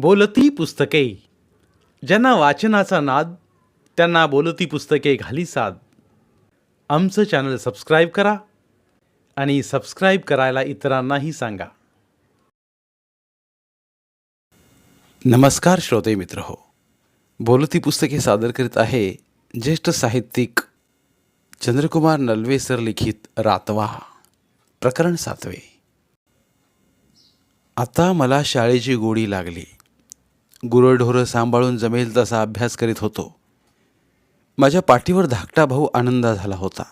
बोलती पुस्तके. ज्यांना वाचनाचा नाद त्यांना बोलती पुस्तके घाली साद. आमचं चॅनल सबस्क्राईब करा आणि सबस्क्राईब करायला इतरांनाही सांगा. नमस्कार श्रोते मित्र हो. बोलती पुस्तके सादर करीत आहे ज्येष्ठ साहित्यिक चंद्रकुमार नलवे सर लिखित रातवा प्रकरण सातवे. आता मला शाळेची गोडी लागली. गुरंढोरं सांभाळून जमेल तसा अभ्यास करीत होतो. माझ्या पाठीवर धाकटा भाऊ आनंदा झाला होता.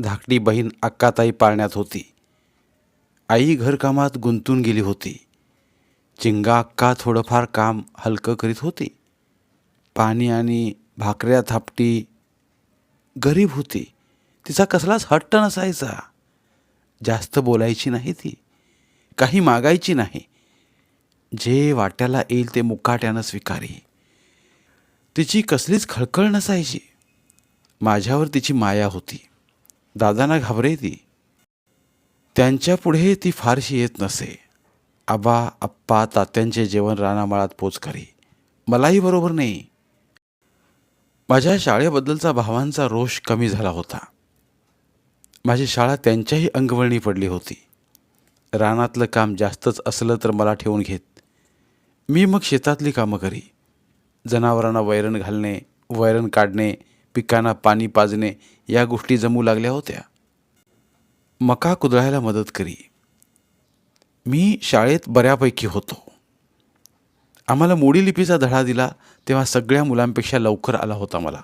धाकटी बहीण अक्काताई पाळण्यात होती. आई घरकामात गुंतून गेली होती. चिंगा अक्का थोडंफार काम हलकं करीत होती. पाणी आणि भाकऱ्या थापटी गरीब होती. तिचा कसलाच हट्ट नसायचा. जास्त बोलायची नाही ती. काही मागायची नाही. जे वाट्याला येईल ते मुकाट्यानं स्वीकारी. तिची कसलीच खळखळ नसायची. माझ्यावर तिची माया होती. दादांना घाबरे ती त्यांच्या पुढे ती फारशी येत नसे. आबा आप्पा तात्यांचे जेवण रानामाळात पोच करी. मलाही बरोबर नाही. माझ्या शाळेबद्दलचा भावांचा रोष कमी झाला होता. माझी शाळा त्यांच्याही अंगवळणी पडली होती. रानातलं काम जास्तच असलं तर मला ठेवून घेत. मी मग शेतातली कामं करी. जनावरांना वैरण घालणे वैरण काढणे पिकांना पाणी पाजणे या गोष्टी जमू लागल्या होत्या. मका कुदळायला मदत करी. मी शाळेत बऱ्यापैकी होतो. आम्हाला मोडी लिपीचा धडा दिला तेव्हा सगळ्या मुलांपेक्षा लवकर आला होता मला.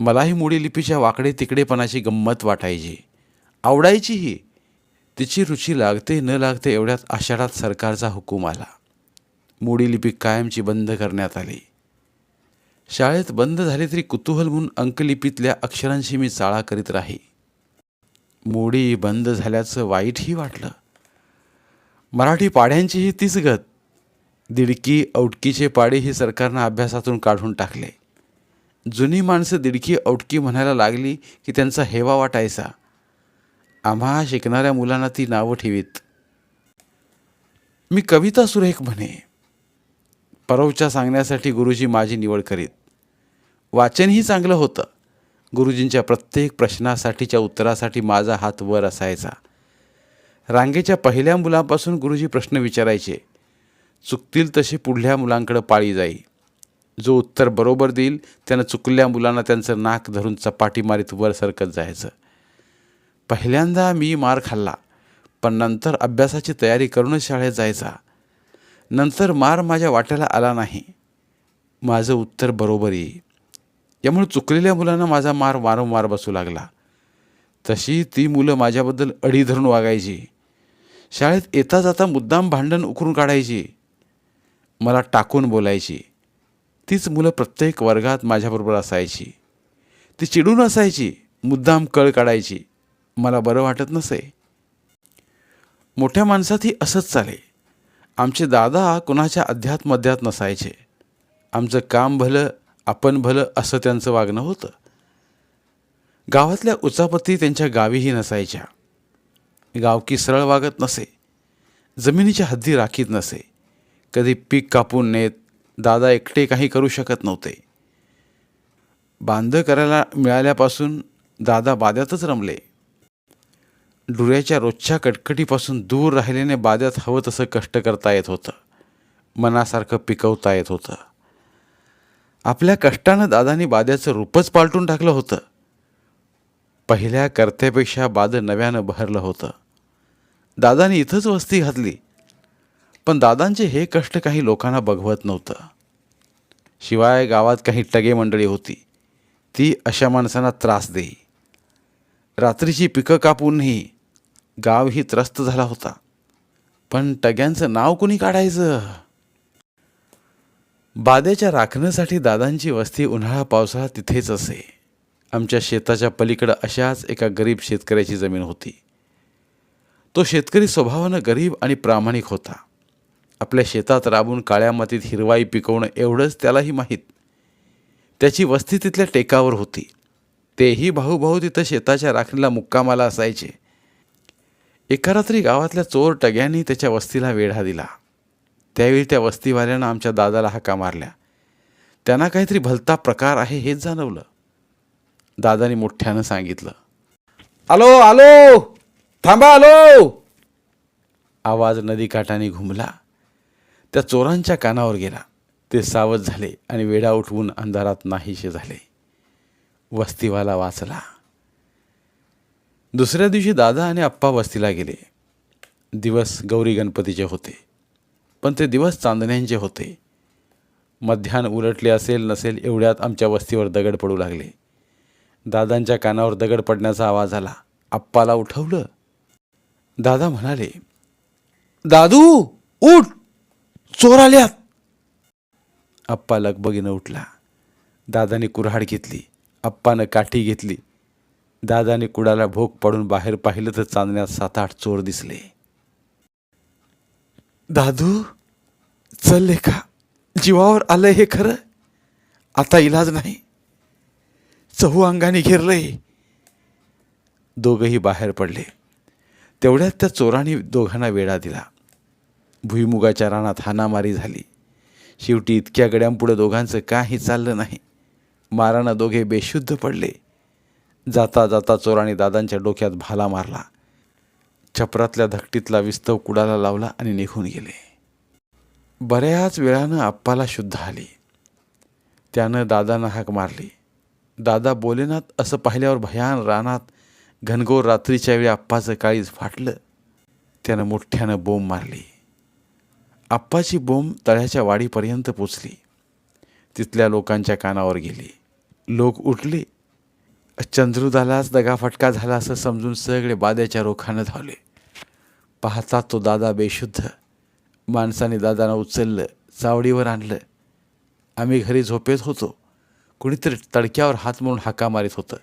मलाही मोडी लिपीच्या वाकडे तिकडेपणाची गंमत वाटायची. आवडायचीही. तिची रुची लागते न लागते एवढ्यात आषाढात सरकारचा हुकूम आला. मोडी लिपी कायमची बंद करण्यात आली. शाळेत बंद झाली तरी कुतूहल म्हणून अंकलिपीतल्या अक्षरांशी मी चाळा करीत राही. मोडी बंद झाल्याचं वाईटही वाटलं. मराठी पाड्यांचीही तीच गत. दिडकी औटकीचे पाडे ही सरकारनं अभ्यासातून काढून टाकले. जुनी माणसं दिडकी औटकी म्हणायला लागली की त्यांचा हेवा वाटायचा. आम्हा शिकणाऱ्या मुलांना ती नावं ठेवीत. मी कविता सुरेख म्हणे. परवच्या सांगण्यासाठी गुरुजी माझी निवड करीत. वाचनही चांगलं होतं. गुरुजींच्या प्रत्येक प्रश्नासाठीच्या उत्तरासाठी माझा हात वर असायचा. रांगेच्या पहिल्या मुलांपासून गुरुजी प्रश्न विचारायचे. चुकतील तशी पुढल्या मुलांकडे पाळी जाई. जो उत्तर बरोबर देईल त्यानं चुकल्या मुलांना त्यांचं नाक धरून चपाटी मारीत वर सरकत जायचं. पहिल्यांदा मी मार खाल्ला पण नंतर अभ्यासाची तयारी करूनच शाळेत जायचा. नंतर मार माझ्या वाट्याला आला नाही. माझं उत्तर बरोबर येई यामुळे चुकलेल्या मुलांना माझा मार वारंवार बसू लागला. तशी ती मुलं माझ्याबद्दल अडी धरून वागायची. शाळेत येता जाता मुद्दाम भांडण उकरून काढायची. मला टाकून बोलायची. तीच मुलं प्रत्येक वर्गात माझ्याबरोबर असायची. ती चिडून असायची. मुद्दाम कळ काढायची. मला बरं वाटत नसे. मोठ्या माणसात ही असंच चाले आमचे दादा कुणाच्या अध्यात्मध्यात नसायचे. आमचं काम भलं आपण भलं असं त्यांचं वागणं होतं. गावातल्या उचापती त्यांच्या गावीही नसायच्या. गावकी सरळ वागत नसे. जमिनीच्या हद्दी राखीत नसे. कधी पीक कापून नेत दादा एकटे काही करू शकत नव्हते. बांध करायला मिळाल्यापासून दादा बाद्यातच रमले. डुऱ्याच्या रोजच्या कटकटीपासून दूर राहिल्याने बाद्यात हवं तसं कष्ट करता येत होतं. मनासारखं पिकवता येत होतं. आपल्या कष्टानं दादानी बाद्याचं रूपच पालटून टाकलं होतं. पहिल्या कर्त्यापेक्षा बाद नव्यानं बहरलं होतं. दादानी इथंच वस्ती घातली. पण दादांचे हे कष्ट काही लोकांना बघवत नव्हतं. शिवाय गावात काही टगे मंडळी होती. ती अशा माणसांना त्रास देई. रात्रीची पिकं कापूनही गावही त्रस्त झाला होता. पण टग्यांचं नाव कुणी काढायचं? बाद्याच्या राखण्यासाठी दादांची वस्ती उन्हाळा पावसाळा तिथेच असे. आमच्या शेताच्या पलीकडं अशाच एका गरीब शेतकऱ्याची जमीन होती. तो शेतकरी स्वभावानं गरीब आणि प्रामाणिक होता. आपल्या शेतात राबून काळ्या मातीत हिरवाई पिकवणं एवढंच त्यालाही माहीत. त्याची वस्ती तिथल्या टेकावर होती. तेही भाऊभाऊ तिथं शेताच्या राखणीला मुक्कामाला असायचे. एका रात्री गावातल्या चोर टग्यांनी त्याच्या वस्तीला वेढा दिला. त्यावेळी त्या वस्तीवाल्यानं आमच्या दादाला हाका मारल्या. त्यांना काहीतरी भलता प्रकार आहे हेच जाणवलं. दादाने मोठ्यानं सांगितलं. आलो आलो थांबा आलो आवाज नदीकाठाने घुमला. त्या चोरांच्या कानावर गेला. ते सावध झाले आणि वेडा उठवून अंधारात नाहीसे झाले. वस्तीवाला वाचला. दुसऱ्या दिवशी दादा आणि आप्पा वस्तीला गेले. दिवस गौरी गणपतीचे होते पण ते दिवस चांदण्यांचे होते. मध्यान उलटले असेल नसेल एवढ्यात आमच्या वस्तीवर दगड पडू लागले. दादांच्या कानावर दगड पडण्याचा आवाज आला. आप्पाला उठवलं. दादा म्हणाले दादू उठ! चोर आल्यात. आप्पा लगबगीनं उठला. दादाने कुऱ्हाड घेतली. आप्पानं काठी घेतली. दादाने कुडाला भोग पाडून बाहेर पाहिलं तर चांदण्यात सात आठ चोर दिसले. दादू चल लेखा. जीवावर आलंय हे खरं. आता इलाज नाही. चहू अंगाने घेरलंय. दोघंही बाहेर पडले. तेवढ्यात त्या चोराने दोघांना वेढा दिला. भुईमुगाच्या रानात हाणामारी झाली. शेवटी इतक्या गड्यांपुढं दोघांचं काही चाललं नाही. मारानं दोघे बेशुद्ध पडले. जाता जाता चोराने दादांच्या डोक्यात भाला मारला. छपरातल्या धकटीतला विस्तव कुडाला लावला आणि निघून गेले. बऱ्याच वेळानं आप्पाला शुद्ध आली. त्यानं दादांना हाक मारली. दादा बोलेनात असं पाहिल्यावर भयान रानात घनघोर रात्रीच्या वेळी आप्पाचं काळीज फाटलं. त्यानं मोठ्यानं बोंब मारली. आप्पाची बोंब तळ्याच्या वाडीपर्यंत पोचली. तिथल्या लोकांच्या कानावर गेली. लोक उठले. चंद्रुदालाच दगाफटका झाला असं समजून सगळे बाद्याच्या रोखानं धावले. पाहता तो दादा बेशुद्ध. माणसाने दादांना उचललं चावडीवर आणलं. आम्ही घरी झोपेत होतो. कुणीतरी तडक्यावर हात म्हणून हाका मारित होतं.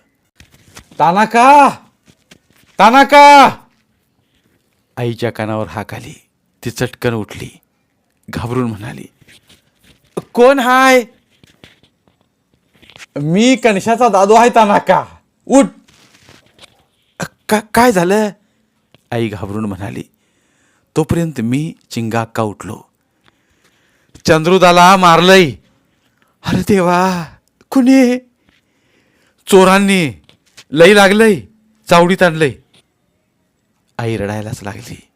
तानाका! तानाका! आईच्या कानावर हाक आली. ती चटकन उठली. घाबरून म्हणाली कोण हाय? मी कणशाचा दादू आहे तानाका उठ. का काय झालं? आई घाबरून म्हणाली. तोपर्यंत मी चिंगाक्का उठलो. चंद्रुदाला मारलंय. अरे देवा कुणी? चोरांनी लई लागलंय चावडीत आणलंय. आई रडायलाच लागली.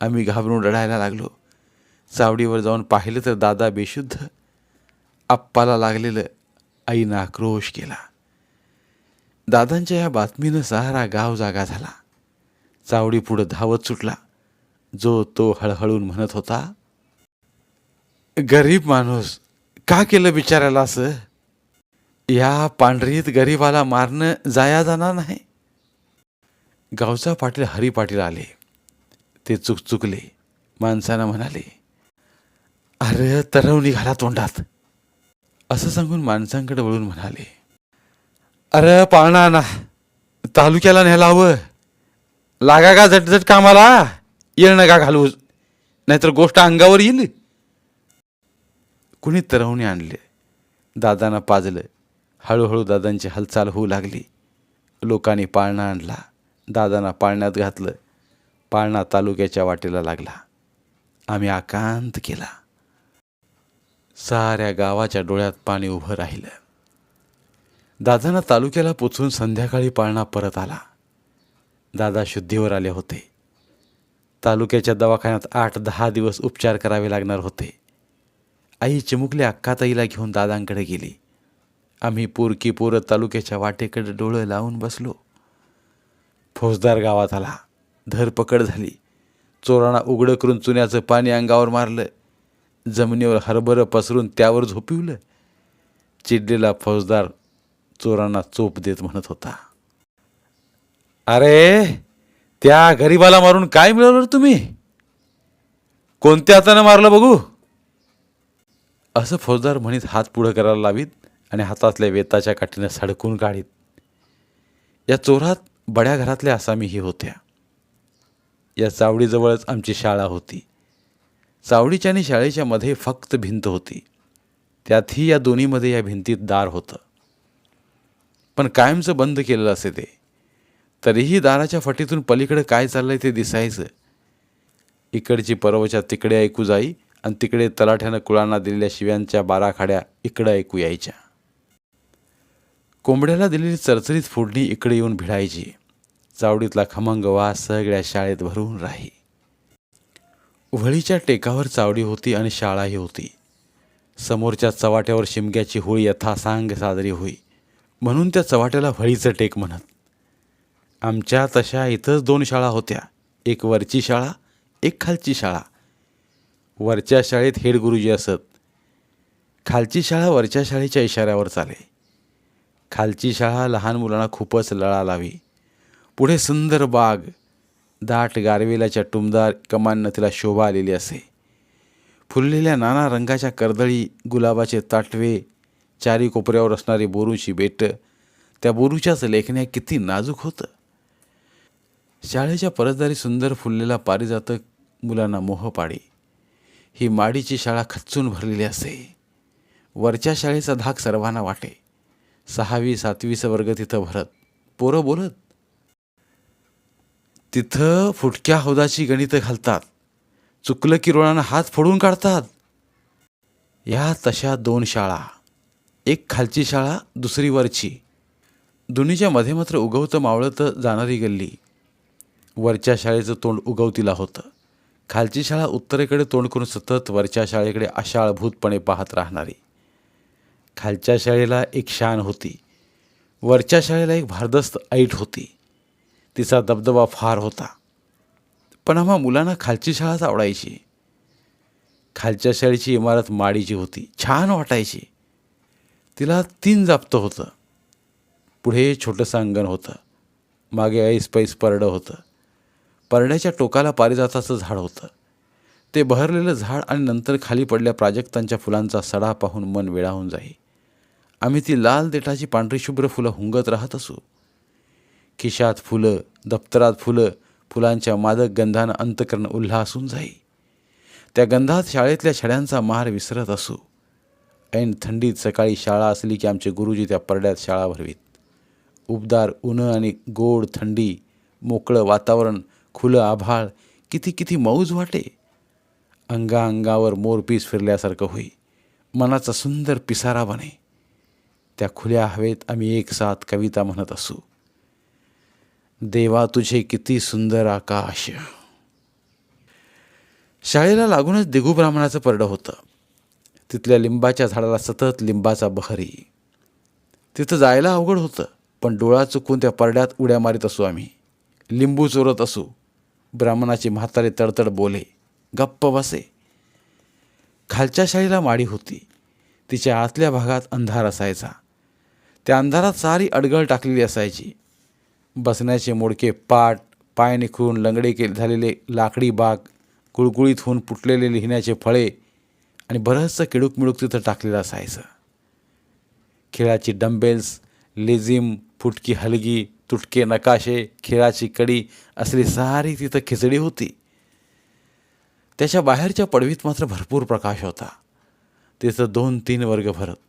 आम्ही घाबरून रडायला लागलो. चावडीवर जाऊन पाहिलं तर दादा बेशुद्ध. आप्पाला लागलेलं आईनं आक्रोश केला. दादांच्या या बातमीनं सारा गाव जागा झाला. चावडी पुढं धावत सुटला. जो तो हळहळून म्हणत होता गरीब माणूस का केलं बिचारायला असं? या पांढरीत गरीबाला मारणं जाया जाणार नाही. गावचा पाटील हरी पाटील आले. ते चुकचुकले. माणसानं म्हणाले अरे तरव निघाला तोंडात. असं सांगून माणसांकडे वळून म्हणाले अरे पाळणा ना तालुक्याला न्यायला हवं. लागा का झटझट कामाला. येळ नका घालू. नाहीतर गोष्ट अंगावर येईल. कुणी तरवणी आणले. दादांना पाजलं. हळूहळू दादांची हालचाल होऊ लागली. लोकांनी पाळणा आणला. दादांना पाळण्यात घातलं. पाळणा तालुक्याच्या वाटेला लागला. आम्ही आकांत केला. साऱ्या गावाच्या डोळ्यात पाणी उभं राहिलं. दादांना तालुक्याला पोचून संध्याकाळी पाळणा परत आला. दादा शुद्धीवर आले होते. तालुक्याच्या दवाखान्यात आठ दहा दिवस उपचार करावे लागणार होते. आई चिमुकल्या अक्काताईला घेऊन दादांकडे गेली. आम्ही पोरकी पोरं तालुक्याच्या वाटेकडे डोळं लावून बसलो. फौजदार गावात आला. धरपकड झाली. चोरांना उघडं करून चुन्याचं पाणी अंगावर मारलं. जमिनीवर हरभरं पसरून त्यावर झोपिवलं. चिडलेला फौजदार चोरांना चोप देत म्हणत होता. अरे त्या गरीबाला मारून काय मिळवलं रे तुम्ही? कोणत्या हातानं मारलं बघू? असं फौजदार म्हणीत हात पुढं करायला लावीत आणि हातातल्या वेताच्या काठीनं सडकून काढीत. या चोरात बड्या घरातल्या आसामीही होत्या. या चावडीजवळच आमची शाळा होती. चावडीच्या आणि शाळेच्या मध्ये फक्त भिंत होती. त्यातही या दोन्हीमध्ये या भिंतीत दार होतं. पण कायमचं बंद केलेलं असे ते. तरीही दाराच्या फटीतून पलीकडे काय चाललंय ते दिसायचं. इकडची परवच्या तिकडे ऐकू जाई आणि तिकडे तलाठ्यानं कुळांना दिलेल्या शिव्यांच्या बाराखाड्या इकडं ऐकू यायच्या. कोंबड्याला दिलेली चरचरीत फोडणी इकडे येऊन भिडायची. चावडीतला खमंग वास सगळ्या शाळेत भरून राही. वळीच्या टेकावर चावडी होती आणि शाळाही होती. समोरच्या चवाट्यावर शिमग्याची होळी यथासांग साजरी होई म्हणून त्या चवाट्याला व्हळीचं टेक म्हणत. आमच्या तशा इथंच दोन शाळा होत्या एक वरची शाळा एक खालची शाळा. वरच्या शाळेत हेड गुरुजी असत. खालची शाळा वरच्या शाळेच्या इशाऱ्यावर चाले. खालची शाळा लहान मुलांना खूपच लळा लावी. पुढे सुंदर बाग दाट गारवेलाच्या टुमदार कमांनं तिला शोभा आलेली असे. फुललेल्या नाना रंगाच्या कर्दळी गुलाबाचे ताटवे चारी कोपऱ्यावर असणारी बोरूची बेटं त्या बोरूच्याच लेखण्या किती नाजूक होतं. शाळेच्या परसदारी सुंदर फुललेला पारिजातक मुलांना मोह पाडे. ही माडीची शाळा खच्चून भरलेली असे. वरच्या शाळेचा धाक सर्वांना वाटे. सहावी सातवीचा वर्ग तिथं भरत. पोरं बोलत तिथं फुटक्या हौदाची गणितं घालतात. चुकलं की रोळानं हात फोडून काढतात. या तशा दोन शाळा. एक खालची शाळा दुसरी वरची. दोन्हीच्या मध्ये मात्र उगवतं मावळत जाणारी गल्ली. वरच्या शाळेचं तोंड उगवतीला होतं. खालची शाळा उत्तरेकडे तोंड करून सतत वरच्या शाळेकडे अशाळभूतपणे पाहत राहणारी. खालच्या शाळेला एक शान होती. वरच्या शाळेला एक भारदस्त ऐट होती. तिचा दबदबा फार होता. पण आम्हा मुलांना खालची शाळाच आवडायची. खालच्या शाळेची इमारत माडीची होती. छान वाटायची. तिला तीन जापतं होतं. पुढे छोटंसं अंगण होतं. मागे ऐस पैस परडं होतं. परड्याच्या टोकाला पारिजाताचं झाड होतं. ते बहरलेलं झाड आणि नंतर खाली पडल्या प्राजक्तांच्या फुलांचा सडा पाहून मन वेळाहून जाई. आम्ही ती लाल देठाची पांढरी शुभ्र फुलं हुंगत राहत असू. खिशात फुलं दप्तरात फुलं फुलांच्या मादक गंधानं अंतकरण उल्हासून जाई. त्या गंधात शाळेतल्या छड्यांचा मार विसरत असू. ऐन थंडीत सकाळी शाळा असली की आमचे गुरुजी त्या परड्यात शाळा भरवीत. उबदार उन्हं आणि गोड थंडी मोकळं वातावरण खुलं आभाळ किती किती मौज वाटे. अंगा अंगावर मोरपीस फिरल्यासारखं होई. मनाचा सुंदर पिसारा बने. त्या खुल्या हवेत आम्ही एक साथ कविता म्हणत असू. देवा तुझे किती सुंदर आकाश. शाळेला लागूनच दिगू ब्राह्मणाचं परडं होतं. तिथल्या लिंबाच्या झाडाला सतत लिंबाचा बहरी. तिथं जायला अवघड होतं पण डोळा चुकून त्या परड्यात उड्या मारीत असू आम्ही. लिंबू चोरत असू. ब्राह्मणाची म्हातारे तडतड बोले गप्प बसे. खालच्या शाळेला माडी होती. तिच्या आतल्या भागात अंधार असायचा. त्या अंधारात सारी अडगळ टाकलेली असायची. बसण्याचे मोडके पाट पाय निखरून लंगडे के झालेले लाकडी बाग गुळगुळीत होऊन फुटलेले लिहिण्याचे फळे आणि बरंचसं किडूक मिळूक तिथं टाकलेलं असायचं. खेळाची डंबेल्स लेझिम फुटकी हलगी तुटके नकाशे खेळाची कडी असली सारी तिथं खिचडी होती. त्याच्या बाहेरच्या पडवीत मात्र भरपूर प्रकाश होता. तिथं दोन तीन वर्ग भरत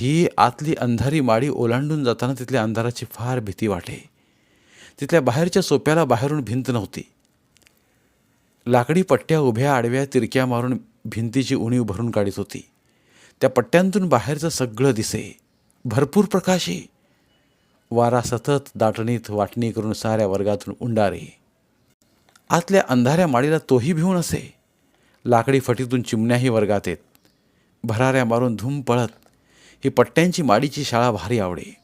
ही आतली अंधारी माडी ओलांडून जाताना तिथल्या अंधाराची फार भीती वाटे. तिथल्या बाहेरच्या सोप्याला बाहेरून भिंत नव्हती. लाकडी पट्ट्या उभ्या आडव्या तिरक्या मारून भिंतीची उणीव भरून काढीत होती. त्या पट्ट्यांतून बाहेरचं सगळं दिसे. भरपूर प्रकाशे. वारा सतत दाटणीत वाटणी करून साऱ्या वर्गातून उंडारे. आतल्या अंधाऱ्या माडीला तोही भिवून असे. लाकडी फटीतून चिमण्याही वर्गात येत. भराऱ्या मारून धूम पळत. ही पट्ट्यांची माडीची शाळा भारी आवडे.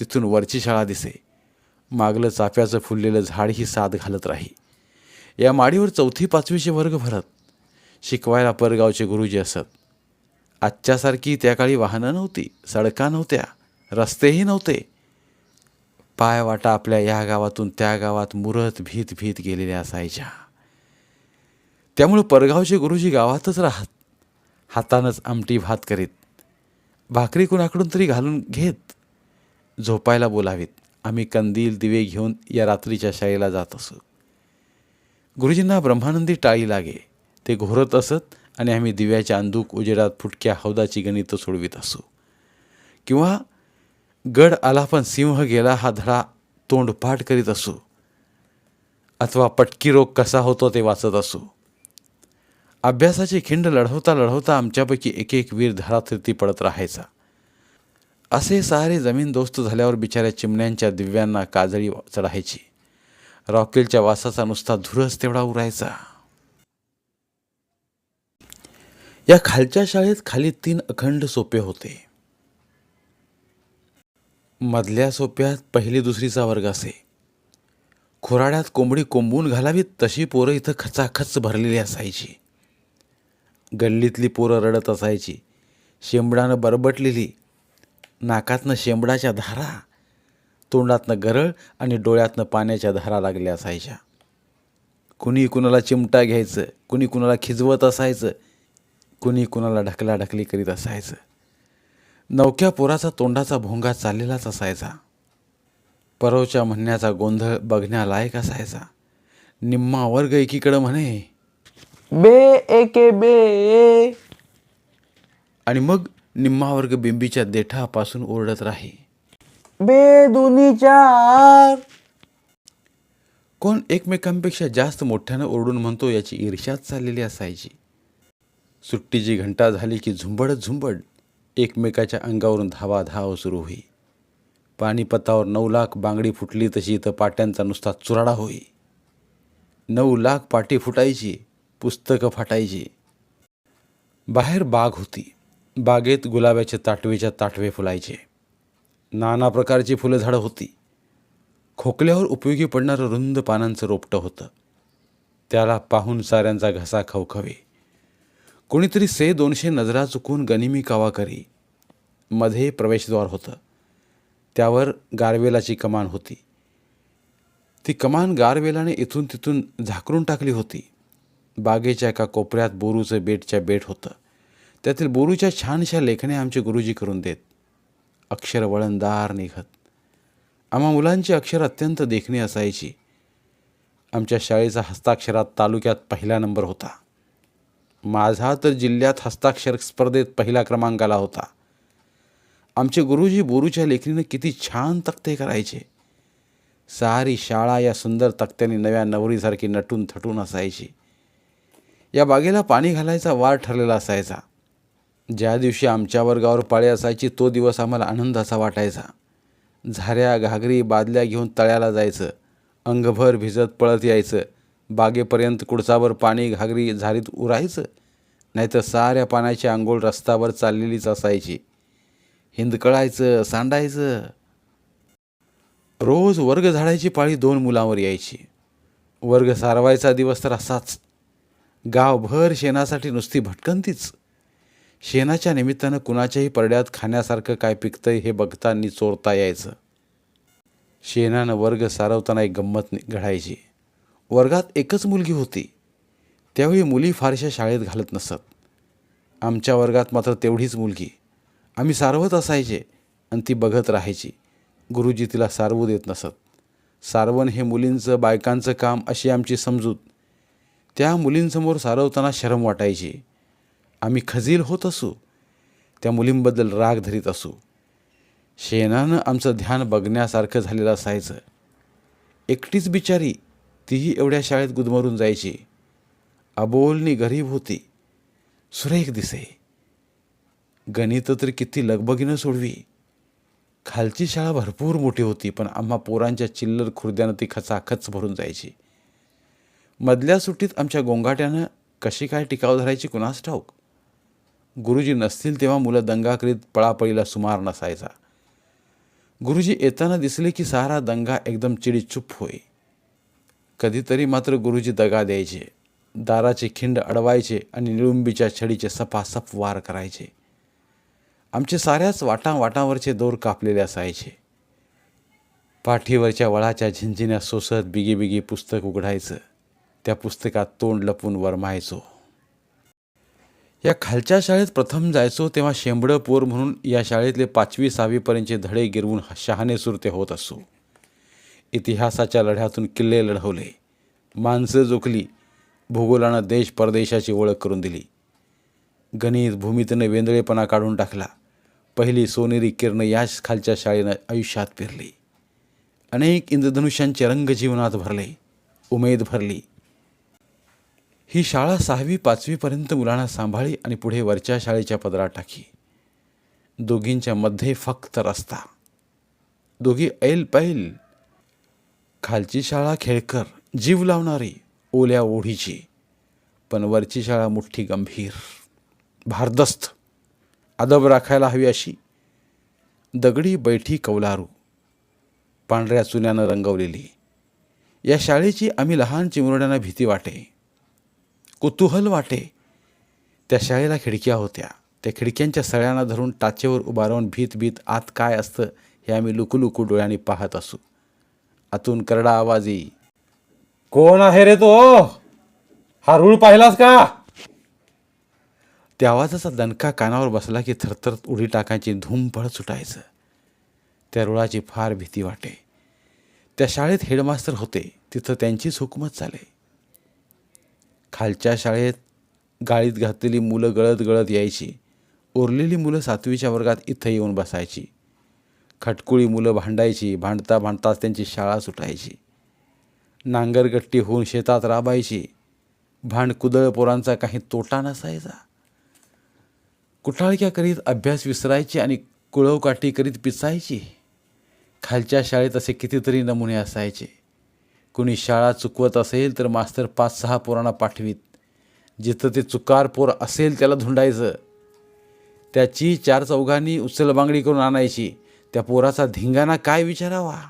तिथून वरची शाळा दिसे. मागलं चाफ्याचं फुललेलं झाड ही साथ घालत राही. या माडीवर चौथी पाचवीचे वर्ग भरत. शिकवायला परगावचे गुरुजी असत. आजच्यासारखी त्या काळी वाहनं नव्हती सडका नव्हत्या रस्तेही नव्हते. पायवाटा आपल्या या गावातून त्या गावात मुरत भीत भीत गेलेल्या असायच्या. त्यामुळं परगावचे गुरुजी गावातच राहत. हातानंच आमटी भात करीत. भाकरी कुणाकडून तरी घालून घेत. झोपायला बोलावीत. आम्ही कंदील दिवे घेऊन या रात्रीच्या शाळेला जात असू. गुरुजींना ब्रह्मानंदी टाळी लागे. ते घोरत असत आणि आम्ही दिव्याच्या अंदूक उजेडात फुटक्या हौदाची गणितं सोडवीत असू. किंवा गड आला पण सिंह गेला हा धडा तोंडपाठ करीत असू. अथवा पटकी रोग कसा होतो ते वाचत असू. अभ्यासाची खिंड लढवता लढवता आमच्यापैकी एक एक वीर धरातीर्थी पडत राहायचा. असे सारे जमीन दोस्त झाल्यावर बिचाऱ्या चिमण्यांच्या दिव्यांना काजळी चढायची. रॉकेलच्या वासाचा नुसता धुरस तेवढा उरायचा. या खालच्या शाळेत खाली तीन अखंड सोपे होते. मधल्या सोप्यात पहिली दुसरीचा वर्ग असे. खुराड्यात कोंबडी कोंबून घालावीत तशी पोरं इथं खचाखच भरलेली असायची. गल्लीतली पोरं रडत असायची. शेंबडानं बरबटलेली. नाकातनं शेंबडाच्या धारा. तोंडातनं गरळ आणि डोळ्यातनं पाण्याच्या धारा लागल्या असायच्या. कुणी कुणाला चिमटा घ्यायचं कुणी कुणाला खिजवत असायचं कुणी कुणाला ढकलाढकली करीत असायचं. नवक्या पोराचा तोंडाचा भोंगा चाललेलाच असायचा. परवच्या म्हणण्याचा गोंधळ बघण्यालायक असायचा. निम्मा वर्ग एकीकडं म्हणे बे एके बे. आणि मग निम्मा वर्ग बिंबीच्या देठापासून ओरडत राही. बे दोन्ही चार. कोण एकमेकांपेक्षा जास्त मोठ्यानं ओरडून म्हणतो याची ईर्ष्याच चाललेली असायची. सुट्टीची घंटा झाली की झुंबडच झुंबड एकमेकाच्या अंगावरून धावा धाव सुरू होई. पाणीपतावर नऊ लाख बांगडी फुटली तशी इथं पाट्यांचा नुसता चुराडा होई. नऊ लाख पाटी फुटायची पुस्तकं फाटायची. बाहेर बाग होती. बागेत गुलाबाच्या ताटवेच्या ताटवे फुलायचे. नाना प्रकारची फुलं झाडं होती. खोकल्यावर उपयोगी पडणारं रुंद पानांचं रोपटं होतं. त्याला पाहून साऱ्यांचा घसा खवखवे. कोणीतरी से दोनशे नजरा चुकून गनिमी कावा करी. मध्ये प्रवेशद्वार होतं. त्यावर गारवेलाची कमान होती. ती कमान गारवेलाने इथून तिथून झाकरून टाकली होती. बागेच्या एका कोपऱ्यात बोरूचं बेटच्या बेट होतं. त्यातील बोरूच्या छानशा लेखण्या आमचे गुरुजी करून देत. अक्षर वळणदार निघत. आम्हा मुलांची अक्षर अत्यंत देखणी असायची. आमच्या शाळेचा हस्ताक्षरात तालुक्यात पहिला नंबर होता. माझा तर जिल्ह्यात हस्ताक्षर स्पर्धेत पहिला क्रमांक आला होता. आमचे गुरुजी बोरूच्या लेखणीनं किती छान तक्ते करायचे. सारी शाळा या सुंदर तक्त्याने नव्या नवरीसारखी नटून थटून असायची. या बागेला पाणी घालायचा वार ठरलेला असायचा. ज्या दिवशी आमच्या वर्गावर पाळी असायची तो दिवस आम्हाला आनंदाचा वाटायचा. झाऱ्या घागरी बादल्या घेऊन तळ्याला जायचं. अंगभर भिजत पळत यायचं. बागेपर्यंत कुडचावर पाणी घागरी झारीत उरायचं. नाहीतर साऱ्या पाण्याची आंघोळ रस्त्यावर चाललेलीच असायची. हिंदकळायचं सांडायचं. रोज वर्ग झाडायची पाळी दोन मुलांवर यायची. वर्ग सारवायचा दिवस तर असाच. गावभर शेणासाठी नुसती भटकंतीच शेणाच्या निमित्तानं कुणाच्याही परड्यात खाण्यासारखं काय पिकतंय हे बघतानी चोरता यायचं. शेणानं वर्ग सारवताना एक गंमत नि- घडायची वर्गात एकच मुलगी होती. त्यावेळी मुली फारशा शाळेत घालत नसत. आमच्या वर्गात मात्र तेवढीच मुलगी. आम्ही सारवत असायचे आणि ती बघत राहायची. गुरुजी तिला सारवू देत नसत. सारवण हे मुलींचं बायकांचं काम अशी आमची समजूत. त्या मुलींसमोर सारवताना शरम वाटायची. आम्ही खजील होत असू त्या मुलींबद्दल राग धरीत असू. शेणानं आमचं ध्यान बघण्यासारखं झालेलं असायचं. एकटीच बिचारी तीही एवढ्या शाळेत गुदमरून जायची. अबोलनी गरीब होती. सुरेख दिसे. गणित तर किती लगबगीनं सोडवी. खालची शाळा भरपूर मोठी होती पण आम्हा पोरांच्या चिल्लर खुर्द्यानं ती खचाखच भरून जायची. मधल्या सुट्टीत आमच्या गोंगाट्यानं कशी काय टिकाव धरायची कुणास ठाऊक? गुरुजी नसतील तेव्हा मुलं दंगा करीत पळापळीला सुमार नसायचा. गुरुजी येताना दिसले की सारा दंगा एकदम चिडीचूप होई कधीतरी मात्र गुरुजी दगा द्यायचे. दाराचे खिंड अडवायचे आणि निळुंबीच्या छडीचे सपासप वार करायचे. आमचे साऱ्याच वाटा वाटांवरचे दोर कापलेले असायचे. पाठीवरच्या वळाच्या झिंझिन्या सोसत बिगी बिगी पुस्तक उघडायचं. त्या पुस्तकात तोंड लपून वरमायचो या खालच्या शाळेत प्रथम जायचो तेव्हा शेंबडं पोर म्हणून या शाळेतले पाचवी सहावीपर्यंतचे धडे गिरवून शहाणे सुरते होत असो. इतिहासाच्या लढ्यातून किल्ले लढवले. माणसं जोखली. भूगोलानं देश परदेशाची ओळख करून दिली. गणित भूमितीनं वेंदळेपणा काढून टाकला. पहिली सोनेरी किरणं याच खालच्या शाळेनं आयुष्यात पेरली. अनेक इंद्रधनुष्यांचे रंग जीवनात भरले. उमेद भरली. ही शाळा सहावी पाचवीपर्यंत मुलांना सांभाळी आणि पुढे वरच्या शाळेच्या पदरात टाकी. दोघींच्या मध्ये फक्त रस्ता. दोघी ऐल पैल. खालची शाळा खेळकर जीव लावणारी ओल्या ओढीची. पण वरची शाळा मोठी गंभीर. भारदस्त. अदब राखायला हवी अशी. दगडी बैठी कौलारू. पांढऱ्या चुन्यानं रंगवलेली. या शाळेची आम्ही लहान चिमुरड्यांना भीती वाटे. कुतूहल वाटे. त्या शाळेला खिडक्या होत्या. त्या खिडक्यांच्या सळ्यांना धरून टाचेवर उभा राहून भीत भीत आत काय असतं हे आम्ही लुकू डोळ्यांनी पाहत असू. आतून करडा आवाज येई कोण आहे रे तो? हा रूळ पाहिलास का? त्या आवाजाचा दणका कानावर बसला की थरथर उडी टाकायची धूमफळ सुटायचं. त्या रुळाची फार भीती वाटे. त्या शाळेत हेडमास्तर होते. तिथं त्यांचीच हुकमत चाले. खालच्या शाळेत गाळीत घातलेली मुलं गळत गळत यायची. उरलेली मुलं सातवीच्या वर्गात इथं येऊन बसायची. खटकुळी मुलं भांडायची भांडता भांडताच त्यांची शाळा सुटायची. नांगरगट्टी होऊन शेतात राबायची. भांडकुदळ पोरांचा काही तोटा नसायचा. कुठाळक्या करीत अभ्यास विसरायची आणि कुळवकाठी करीत पिचायची. खालच्या शाळेत असे कितीतरी नमुने असायचे. कुणी शाळा चुकवत असेल तर मास्तर पाच सहा पोरांना पाठवीत. जिथं ते चुकार पोर असेल त्याला धुंडायचं. त्याची चार चौघांनी उचलबांगडी करून आणायची. त्या पोराचा धिंगाणा काय विचारावा?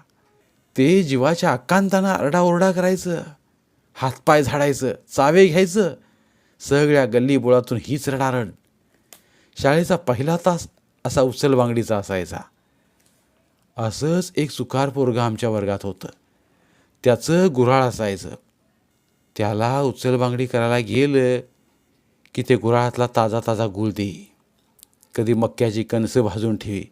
ते जीवाच्या अक्कांताना आरडाओरडा करायचं. हातपाय झाडायचं. चावे घ्यायचं. सगळ्या गल्ली बोळातून हीच रडारड. शाळेचा पहिला तास असा उचलबांगडीचा असायचा. असंच एक सुकार पोरगा आमच्या वर्गात होतं. त्याचं गुऱ्हाळ असायचं. त्याला उचलबांगडी करायला गेलं की ते गुऱ्हाळातला ताजा ताजा गुळ दे. कधी मक्याची कणसं भाजून ठेवी.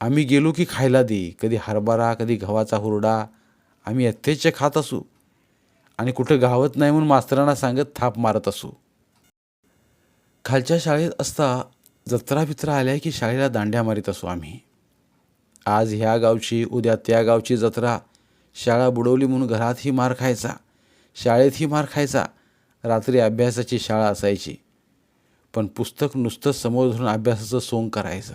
आम्ही गेलो की खायला दे. कधी हरभरा कधी गव्हाचा हुरडा. आम्ही यथेच्छ खात असू. आणि कुठं गावत नाही म्हणून मास्तरांना सांगत थाप मारत असू. खालच्या शाळेत असता जत्रा बित्रा आल्या की शाळेला दांड्या मारीत असू आम्ही. आज ह्या गावची उद्या त्या गावची जत्रा. शाळा बुडवली म्हणून घरातही मार खायचा. शाळेतही मार खायचा. रात्री अभ्यासाची शाळा असायची. पण पुस्तक नुसतं समोर धरून अभ्यासाचं सोंग करायचं.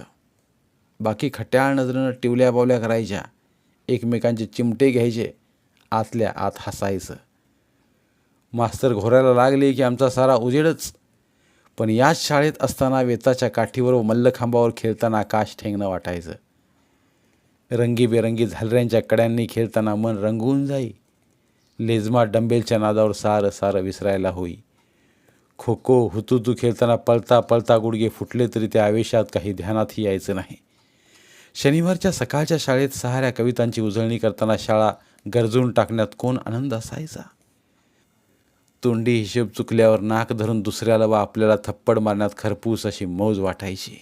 बाकी खट्याळ नजरेनं टिवल्या बावल्या करायच्या. एकमेकांचे चिमटे घ्यायचे. आतल्या आत हसायचं. मास्तर घोरायला लागले की आमचा सारा उजेडच. पण याच शाळेत असताना वेताच्या काठीवर व मल्लखांबावर खेळताना आकाश ठेंगणं वाटायचं. रंगीबेरंगी झालऱ्यांच्या कड्यांनी खेळताना मन रंगवून जाई. लेझमा डंबेलच्या नादावर सारं सारं विसरायला होई. खो खो हुतुतू खेळताना पळता पळता गुडघे फुटले तरी त्या आवेशात काही ध्यानातही यायचं नाही. शनिवारच्या सकाळच्या शाळेत सहाऱ्या कवितांची उजळणी करताना शाळा गरजून टाकण्यात कोण आनंद असायचा? तोंडी हिशेब चुकल्यावर नाक धरून दुसऱ्याला वा आपल्याला थप्पड मारण्यात खरपूस अशी मौज वाटायची.